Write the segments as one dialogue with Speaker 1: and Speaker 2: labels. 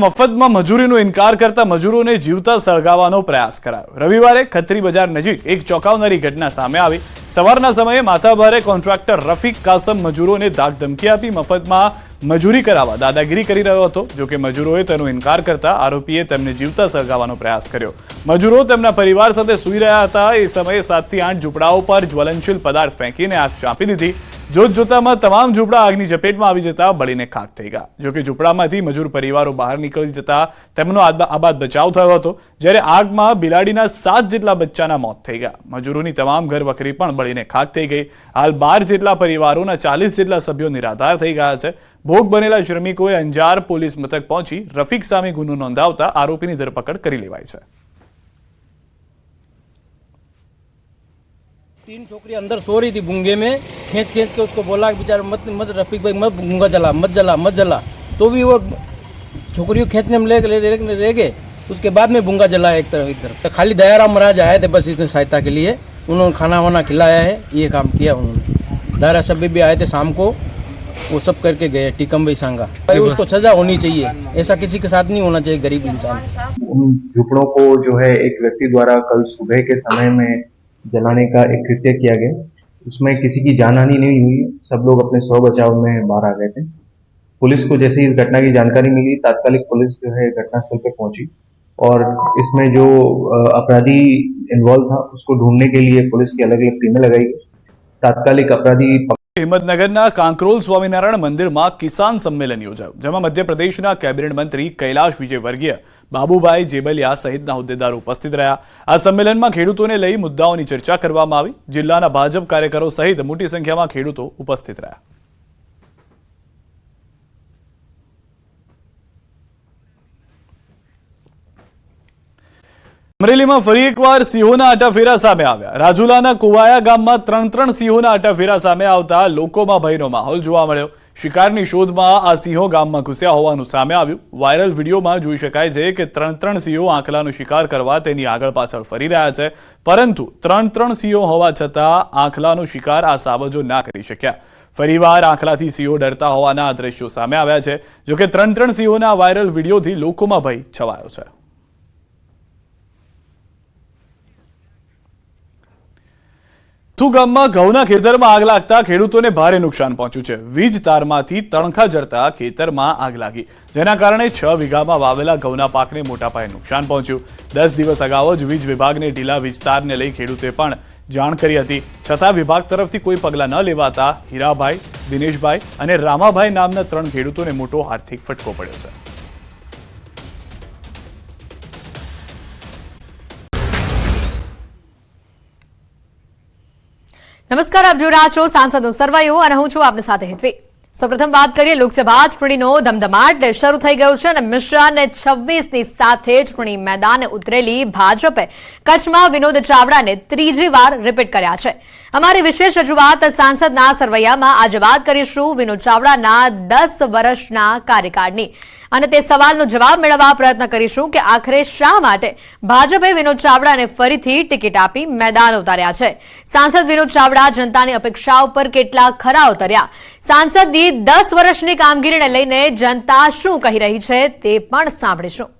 Speaker 1: મફતમાં મજૂરીનો ઇનકાર કરતા મજૂરોને જીવતા સળગાવવાનો પ્રયાસ કરાયો. રવિવારે ખત્રી બજાર નજીક એક ચોંકાવનારી ઘટના સામે આવી. સવારના સમયે માથાભારે કોન્ટ્રાક્ટર રફીક કાસમ મજૂરોને ધાક ધમકી આપી મફતમાં મજૂરી કરાવવા દાદાગીરી કરી રહ્યો હતો. જોકે મજૂરોએ તેનો ઇનકાર કરતા આરોપીએ તેમને જીવતા સળગાવવાનો પ્રયાસ કર્યો. મજૂરો તેમના પરિવાર સાથે સૂઈ રહ્યા હતા. એ સમયે સાતથી આઠ ઝૂંપડાઓ પર જ્વલનશીલ પદાર્થ ફેંકીને આગ ચાંપી દીધી. જોત જોતામાં તમામ ઝૂંપડા આગની ઝપેટમાં આવી જતા બળીને ખાક થઈ ગયા. જોકે ઝૂંપડામાંથી મજૂર પરિવારો બહાર નીકળી જતા તેમનો આબાદ બચાવ થયો હતો, જ્યારે આગમાં બિલાડીના સાત જેટલા બચ્ચાના મોત થઈ ગયા. મજૂરોની તમામ ઘર વખરી પણ બળીને ખાક થઈ ગઈ. હાલ બાર જેટલા પરિવારોના ચાલીસ જેટલા સભ્યો નિરાધાર થઈ ગયા છે. ભોગ બનેલા શ્રમિકોએ અંજાર પોલીસ મથક પહોંચી રફીક સામે ગુનો નોંધાવતા આરોપીની ધરપકડ કરી લેવાઈ છે.
Speaker 2: तीन छोकरी अंदर सो रही थी भूँगे में खींच खींच के उसको बोला कि बेचारा मत मत रफीक भाई मत भूँगा जला मत जला मत जला। तो भी वो छोकरियों खींचने में ले ले, ले, गए। उसके बाद में भूँगा जलाया एक तरफ़ तरफ़ तो खाली दयाराम महाराज आए थे बस इसने सहायता के लिए। उन्होंने खाना वाना खिलाया है ये काम किया उन्होंने। दारा सभी भी आए थे शाम को वो सब करके गए टीकम भाई सांगा। भाई उसको सजा होनी चाहिए ऐसा किसी के साथ नहीं होना चाहिए गरीब इंसान।
Speaker 3: उन झुपड़ों को जो है एक व्यक्ति द्वारा कल सुबह के समय में जलाने का एक कृत्य किया गया। उसमें किसी की जानहानि नहीं हुई। सब लोग अपने सौ बचाव में बाहर आ गए थे। पुलिस को जैसे ही इस घटना की जानकारी मिली, तात्कालिक पुलिस जो है घटनास्थल पर पहुँची। और इसमें जो अपराधी इन्वॉल्व था, उसको ढूँढने के लिए पुलिस की अलग अलग टीमें लगाई गई। तात्कालिक अपराधी
Speaker 1: હિંમતનગરના કાંકરોલ સ્વામિનારાયણ મંદિરમાં કિસાન સંમેલન યોજાયું, જેમાં મધ્યપ્રદેશના કેબિનેટ મંત્રી કૈલાશ વિજયવર્ગીય બાબુભાઈ જેબલિયા સહિતના હોદ્દેદારો ઉપસ્થિત રહ્યા. આ સંમેલનમાં ખેડૂતોને લઈ મુદ્દાઓની ચર્ચા કરવામાં આવી. જિલ્લાના ભાજપ કાર્યકરો સહિત મોટી સંખ્યામાં ખેડૂતો ઉપસ્થિત રહ્યા. અમરેલીમાં ફરી એકવાર સિંહોના આટાફેરા સામે આવ્યા. રાજુલાના કુવાયા ગામમાં ત્રણ ત્રણ સિંહોના આટાફેરા સામે આવતા લોકોમાં ભયનો માહોલ જોવા મળ્યો. શિકારની શોધમાં આ સિંહો ગામમાં ઘૂસ્યા હોવાનું સામે આવ્યું. વાયરલ વિડીયોમાં જોઈ શકાય છે કે ત્રણ ત્રણ સિંહો આંકલાનો શિકાર કરવા તેની આગળ પાછળ ફરી રહ્યા છે. પરંતુ ત્રણ ત્રણ સિંહો હોવા છતાં આંખલાનો શિકાર આ સાવજો ના કરી શક્યા. ફરીવાર આંખલાથી સિંહો ડરતા હોવાના આ દ્રશ્યો સામે આવ્યા છે. જોકે ત્રણ ત્રણ સિંહોના વાયરલ વિડીયોથી લોકોમાં ભય છવાયો છે. ગામમાં ઘઉંના ખેતરમાં આગ લાગતા ખેડૂતોને ભારે નુકસાન પહોંચ્યું છે. વીજ તારમાંથી તણખા જડતા ખેતરમાં આગ લાગી. જેના કારણે છ વીઘામાં વાવેલા ઘઉંના પાકને મોટા પાયે નુકસાન પહોંચ્યું. દસ દિવસ અગાઉ જ વીજ વિભાગને ઢીલા વિસ્તારને લઈ ખેડૂતે પણ જાણ કરી હતી. છતાં વિભાગ તરફથી કોઈ પગલાં ન લેવાતા હીરાભાઈ, દિનેશભાઈ અને રામાભાઈ નામના ત્રણ ખેડૂતોને મોટો આર્થિક ફટકો પડ્યો છે.
Speaker 4: નમસ્કાર, આપ જોડા છો સાંસદો સર્વાયો અને હું છું આપની સાથે હેતવી. સૌપ્રથમ વાત કરીએ, લોકસભા ચૂંટણીનો ધમધમાટ શરૂ થઈ ગયો છે અને મિશ્રાને છવ્વીસની સાથે ચૂંટણી મેદાને ઉતરેલી ભાજપે કચ્છમાં વિનોદ ચાવડાને ત્રીજી વાર રિપીટ કર્યા છે. અમારી વિશેષ રજૂઆત સાંસદના સરવૈયામાં આજે વાત કરીશું વિનોદ ચાવડાના દસ વર્ષના કાર્યકાળની. અને તે સવાલનો જવાબ મેળવવા પ્રયત્ન કરીશું કે આખરે શા માટે ભાજપે વિનોદ ચાવડાને ફરીથી ટિકિટ આપી મેદાન ઉતાર્યા છે? સાંસદ વિનોદ ચાવડા જનતાની અપેક્ષા ઉપર કેટલા ખરા ઉતર્યા? સાંસદની દસ વર્ષની કામગીરીને લઈને જનતા શું કહી રહી છે તે પણ સાંભળીશું.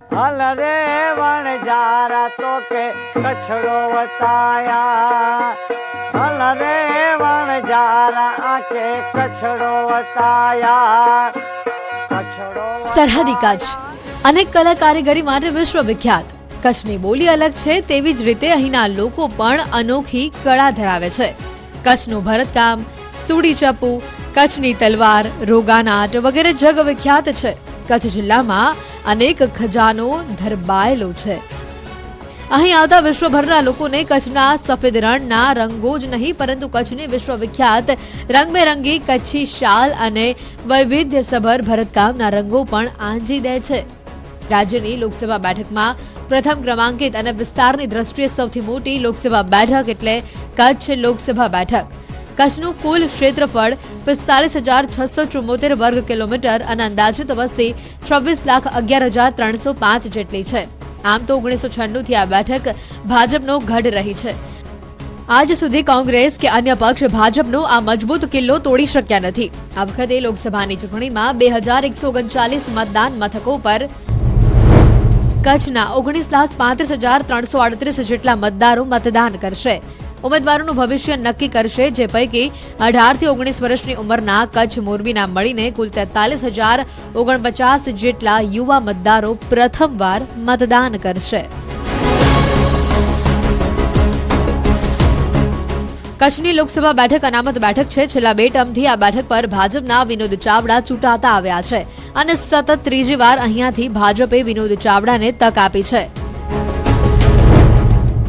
Speaker 5: હલ રે વણજારા તો કે કછડો વતાયા. હલ રે વણજારા કે કછડો વતાયા.
Speaker 6: સરહદી કચ્છ. અનેક કલા કારીગરી માટે વિશ્વ વિખ્યાત કચ્છની બોલી અલગ છે તેવી જ રીતે અહીંના લોકો પણ અનોખી કળા ધરાવે છે. કચ્છનું ભરતકામ, સુડી ચપ્પુ, કચ્છની તલવાર, રોગાનાટ વગેરે જગવિખ્યાત છે. કચ્છ જિલ્લામાં અનેક ખજાનો ધરબાયેલો છે. અહીં આવતા વિશ્વભરના લોકોને કચ્છના સફેદ રણના રંગો જ નહીં, પરંતુ કચ્છની વિશ્વવિખ્યાત રંગબેરંગી કચ્છી શાલ અને વૈવિધ્યસભર ભરતકામના રંગો પણ આંજી દે છે. રાજ્યની લોકસભા બેઠકમાં પ્રથમ ક્રમાંકિત અને વિસ્તારની દ્રષ્ટિએ સૌથી મોટી લોકસભા બેઠક એટલે કચ્છ લોકસભા બેઠક. કચ્છનું કુલ ક્ષેત્રફળ પિસ્તાલીસ હજાર છસો ચુમ્મોતેર વર્ગ કિલોમીટર અને અંદાજિત વસ્તી છવ્વીસ લાખ અગિયાર હજાર ત્રણસો પાંચ જેટલી છે. આમ તો ઓગણીસો છન્નુંથી આ બેઠક ભાજપનો ગઢ રહી છે. આજ સુધી કોંગ્રેસ કે અન્ય પક્ષ ભાજપનો આ મજબૂત કિલ્લો તોડી શક્યા નથી. આ વખતે લોકસભાની ચૂંટણીમાં બે હજાર એકસો ઓગણચાલીસ મતદાન મથકો પર કચ્છના ઓગણીસ લાખ પાંત્રીસ હજાર ત્રણસો અડત્રીસ જેટલા મતદારો મતદાન કરશે. ઉમેદવારોનું ભવિષ્ય નક્કી કરશે, જે પૈકી અઢારથી ઓગણીસ વર્ષની ઉંમરના કચ્છ મોરબીના મળીને કુલ તેતાલીસ હજાર ઓગણપચાસ જેટલા યુવા મતદારો પ્રથમવાર મતદાન કરશે. કચ્છની લોકસભા બેઠક અનામત બેઠક છે. છેલ્લા બે ટર્મથી આ બેઠક પર ભાજપના વિનોદ ચાવડા ચૂંટાતા આવ્યા છે અને સતત ત્રીજી વાર અહીંયાથી ભાજપે વિનોદ ચાવડાને તક આપી છે.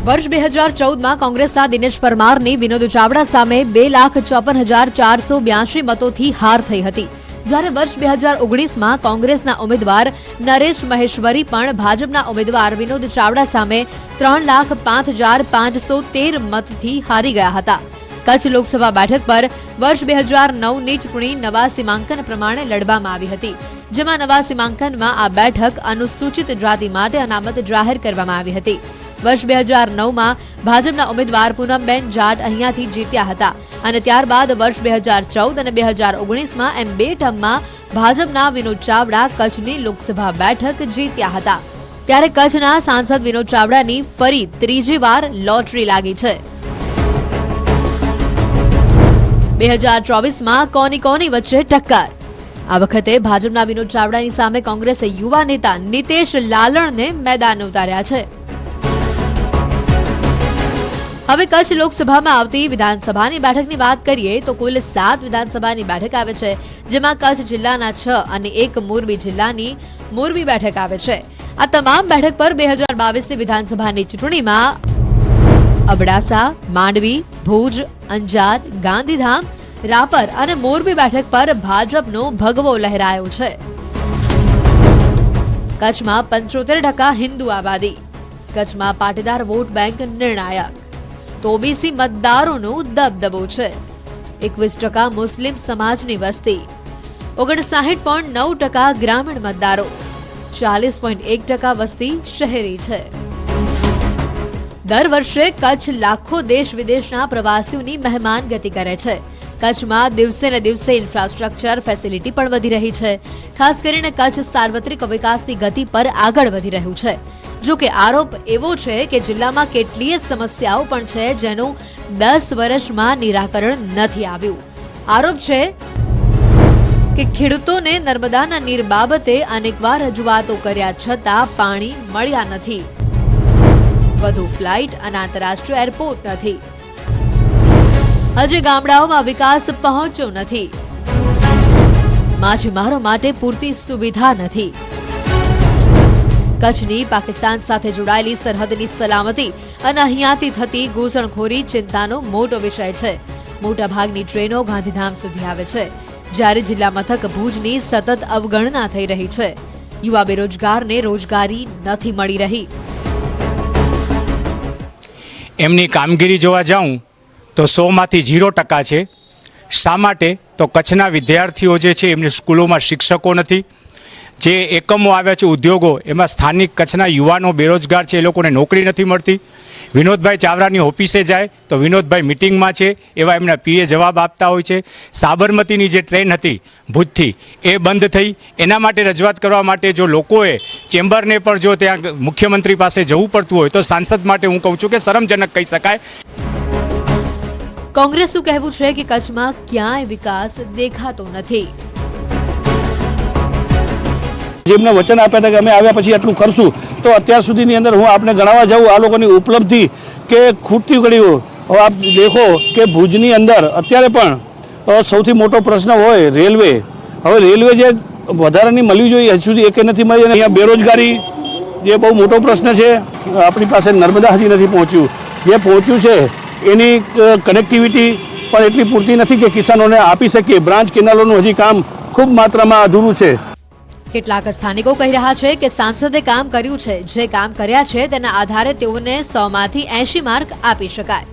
Speaker 6: વર્ષ બે હજાર ચૌદમાં કોંગ્રેસના દિનેશ પરમારની વિનોદ ચાવડા સામે બે લાખ ચોપન હજાર ચારસો બ્યાસી મતોથી હાર થઈ હતી. જ્યારે વર્ષ બે હજાર ઓગણીસમાં કોંગ્રેસના ઉમેદવાર નરેશ મહેશ્વરી પણ ભાજપના ઉમેદવાર વિનોદ ચાવડા સામે ત્રણ લાખ પાંચ હજાર પાંચસો તેર મતથી હારી ગયા હતા. કચ્છ લોકસભા બેઠક પર વર્ષ બે હજાર નવની ચૂંટણી નવા સીમાંકન પ્રમાણે લડવામાં આવી હતી. જેમાં નવા સીમાંકનમાં આ બેઠક અનુસૂચિત જાતિ માટે અનામત જાહેર કરવામાં આવી હતી. વર્ષ બે હજાર નવમાં ભાજપના ઉમેદવાર પૂનમબેન જાટ અહીંયાથી જીત્યા હતા અને ત્યારબાદ વર્ષ બે હજાર ચૌદ અને બે હજાર ઓગણીસમાં એમ બે ટર્મમાં ભાજપના વિનોદ ચાવડા કચ્છની લોકસભા બેઠક જીત્યા હતા. ત્યારે કચ્છના સાંસદ વિનોદ ચાવડાની ફરી ત્રીજી વાર લોટરી લાગી છે. બે હજાર ચોવીસમાં કોની કોની વચ્ચે ટક્કર? આ વખતે ભાજપના વિનોદ ચાવડાની સામે કોંગ્રેસે યુવા નેતા નીતેશ લાલણને મેદાન ઉતાર્યા છે. હવે કચ્છ લોકસભામાં આવતી વિધાનસભાની બેઠકની વાત કરીએ તો કુલ સાત વિધાનસભાની બેઠક આવે છે, જેમાં કચ્છ જિલ્લાના છ અને એક મોરબી જિલ્લાની મોરબી બેઠક આવે છે. આ તમામ બેઠક પર બે હજાર બાવીસની વિધાનસભાની ચૂંટણીમાં અબડાસા, માંડવી, ભુજ, અંજાર, ગાંધીધામ, રાપર અને મોરબી બેઠક પર ભાજપનો ભગવો લહેરાયો છે. કચ્છમાં પંચોતેર ટકા હિન્દુ આબાદી. કચ્છમાં પાટીદાર વોટ બેંક નિર્ણાયક. તો ઓબીસી મતદારોનો દબદબો છે. એકવીસ ટકા મુસ્લિમ સમાજની વસ્તી. ઓગણસાહીઠ પોઈન્ટ નવ ટકા ગ્રામીણ મતદારો. ચાલીસ પોઈન્ટ એક ટકા વસ્તી શહેરી છે. દર વર્ષે કચ્છ લાખો દેશ વિદેશના પ્રવાસીઓની મહેમાન ગતિ કરે છે. કચ્છમાં દિવસે ને દિવસે ઇન્ફ્રાસ્ટ્રક્ચર, ફેસિલિટી પણ વધી રહી છે. ખાસ કરીને કચ્છ સાર્વત્રિક વિકાસની ગતિ પર આગળ વધી રહ્યું છે. જો કે આરોપ એવો છે કે જિલ્લામાં કેટલીય સમસ્યાઓ પણ છે જેનું દસ વર્ષમાં નિરાકરણ નથી આવ્યું. આરોપ છે કે ખેડૂતોને નર્મદાના નીર બાબતે અનેકવાર રજૂઆતો કર્યા છતાં પાણી મળ્યા નથી. વધુ ફ્લાઇટ અને આંતરરાષ્ટ્રીય એરપોર્ટ નથી. હજી ગામડાઓમાં વિકાસ પહોંચ્યો નથી. માછીમારો માટે પૂરતી સુવિધા નથી. કચ્છની પાકિસ્તાન સાથે જોડાયેલી સરહદની સલામતી અને અહીંયાથી થતી ઘૂસણખોરી ચિંતાનો મોટો વિષય છે. મોટાભાગની ટ્રેનો ગાંધીધામ સુધી આવે છે. જ્યારે જિલ્લા મથક ભુજની સતત અવગણના થઈ રહી છે. યુવા બેરોજગારને રોજગારી નથી મળી રહી.
Speaker 7: એમની કામગીરી જોવા જાઉં તો સોમાંથી ઝીરો ટકા છે. શા માટે? તો કચ્છના વિદ્યાર્થીઓ જે છે, એમની સ્કૂલોમાં શિક્ષકો નથી. જે એકમો આવ્યા છે ઉદ્યોગો, એમાં સ્થાનિક કચ્છના યુવાનો બેરોજગાર છે, એ લોકોને નોકરી નથી મળતી. વિનોદભાઈ ચાવરાની ઓફિસે જાય તો વિનોદભાઈ મિટિંગમાં છે, એવા એમના પીએ જવાબ આપતા હોય છે. સાબરમતીની જે ટ્રેન હતી ભુજથી, એ બંધ થઈ. એના માટે રજૂઆત કરવા માટે જો લોકોએ ચેમ્બરને પણ જો ત્યાં મુખ્યમંત્રી પાસે જવું પડતું હોય તો સાંસદ માટે હું કહું છું કે શરમજનક કહી શકાય.
Speaker 6: કોંગ્રેસનું કહેવું છે કે કચ્છમાં ક્યાંય વિકાસ દેખાતો નથી.
Speaker 8: જેમને વચન આપ્યા હતા કે અમે આવ્યા પછી આટલું કરશું, તો અત્યાર સુધીની અંદર હું આપને ગણાવવા જાઉં આ લોકોની ઉપલબ્ધિ કે ખૂટતી હવે આપ દેખો કે ભુજની અંદર અત્યારે પણ સૌથી મોટો પ્રશ્ન હોય રેલવે. હવે રેલવે જે વધારાની મળવી જોઈએ, હજી સુધી એકે નથી મળી અને અહીંયા બેરોજગારી જે બહુ મોટો પ્રશ્ન છે, આપણી પાસે નર્મદા હજી નથી પહોંચ્યું. જે પહોંચ્યું છે, એની કનેક્ટિવિટી પણ એટલી પૂરતી નથી કે કિસાનોને આપી શકીએ. બ્રાન્ચ કેનાલોનું હજી કામ ખૂબ માત્રામાં અધૂરું છે.
Speaker 6: કેટલાક સ્થાનિકો કહી રહ્યા છે કે સાંસદે કામ કર્યું છે. જે કામ કર્યા છે તેના આધારે તેઓને સો માંથી એંશી માર્ક આપી શકાય.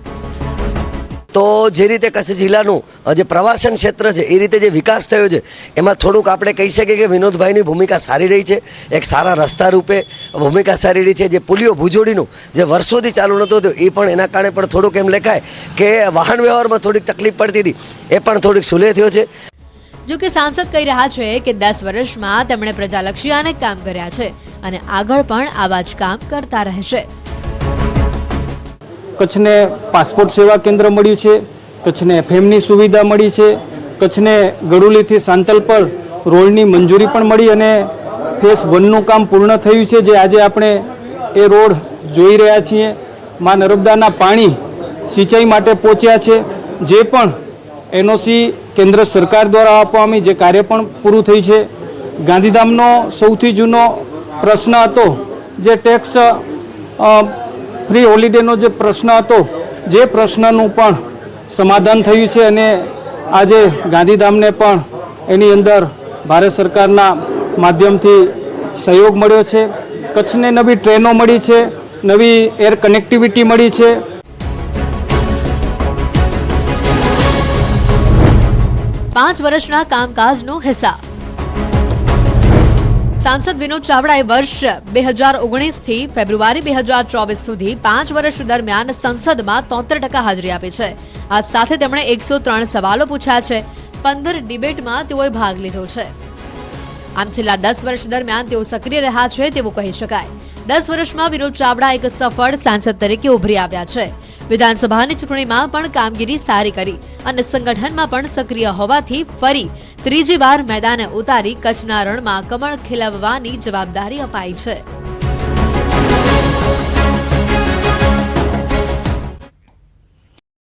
Speaker 9: તો જે રીતે કચ્છ જિલ્લાનું જે પ્રવાસન ક્ષેત્ર છે, એ રીતે જે વિકાસ થયો છે, એમાં થોડુંક આપણે કહી શકીએ કે વિનોદભાઈની ભૂમિકા સારી રહી છે. એક સારા રસ્તા રૂપે ભૂમિકા સારી રહી છે. જે પુલિયો ભુજોડીનું જે વર્ષોથી ચાલુ નહોતું થયું એ પણ એના કારણે પણ થોડુંક એમ લેખાય કે વાહન વ્યવહારમાં થોડીક તકલીફ પડતી હતી. એ પણ થોડીક સુલેહ થયો છે.
Speaker 6: જો કે સાંસદ કહી રહ્યા છે કે દસ વર્ષમાં તેમણે પ્રજાલક્ષી અનેક કામ કર્યા છે અને આગળ પણ આવા જ કામ કરતા રહેશે.
Speaker 2: કચ્છને પાસપોર્ટ સેવા કેન્દ્ર મળ્યું છે, કચ્છને એફએમની સુવિધા મળી છે, કચ્છને ગડુલીથી સાંતલ પર રોડની મંજૂરી પણ મળી અને ફેસ વનનું કામ પૂર્ણ થયું છે, જે આજે આપણે એ રોડ જોઈ રહ્યા છીએ. માં નર્મદાના પાણી સિંચાઈ માટે પહોંચ્યા છે, જે પણ એનઓસી કેન્દ્ર સરકાર દ્વારા આપવામાં જે કાર્ય પણ પૂરું થયું છે. ગાંધીધામનો સૌથી જૂનો પ્રશ્ન હતો જે ટેક્સ ફ્રી હોલિડેનો જે પ્રશ્ન હતો, જે પ્રશ્નનું પણ સમાધાન થયું છે અને આજે ગાંધીધામને પણ એની અંદર ભારત સરકારના માધ્યમથી સહયોગ મળ્યો છે. કચ્છને નવી ટ્રેનો મળી છે, નવી એર કનેક્ટિવિટી મળી છે.
Speaker 6: પાંચ વર્ષના કામકાજનો હિસાબ. સાંસદ વિનોદ ચાવડાએ વર્ષ બે હજાર ઓગણીસથી ફેબ્રુઆરી બે હજાર ચોવીસ સુધી પાંચ વર્ષ દરમિયાન સંસદમાં તોતેર ટકા હાજરી આપી છે. આ સાથે તેમણે એકસો ત્રણ સવાલો પૂછ્યા છે. પંદર ડિબેટમાં તેઓએ ભાગ લીધો છે. આમ છેલ્લા દસ વર્ષ દરમિયાન તેઓ સક્રિય રહ્યા છે તેવું કહી શકાય. દસ વર્ષમાં વિનોદ ચાવડા એક સફળ સાંસદ તરીકે ઉભરી આવ્યા છે. વિધાનસભાની ચૂંટણીમાં પણ કામગીરી સારી કરી અને સંગઠનમાં પણ સક્રિય હોવાથી ફરી ત્રીજી વાર મેદાને ઉતારી કચ્છના રણમાં કમળ ખીલવવાની જવાબદારી અપાઈ છે.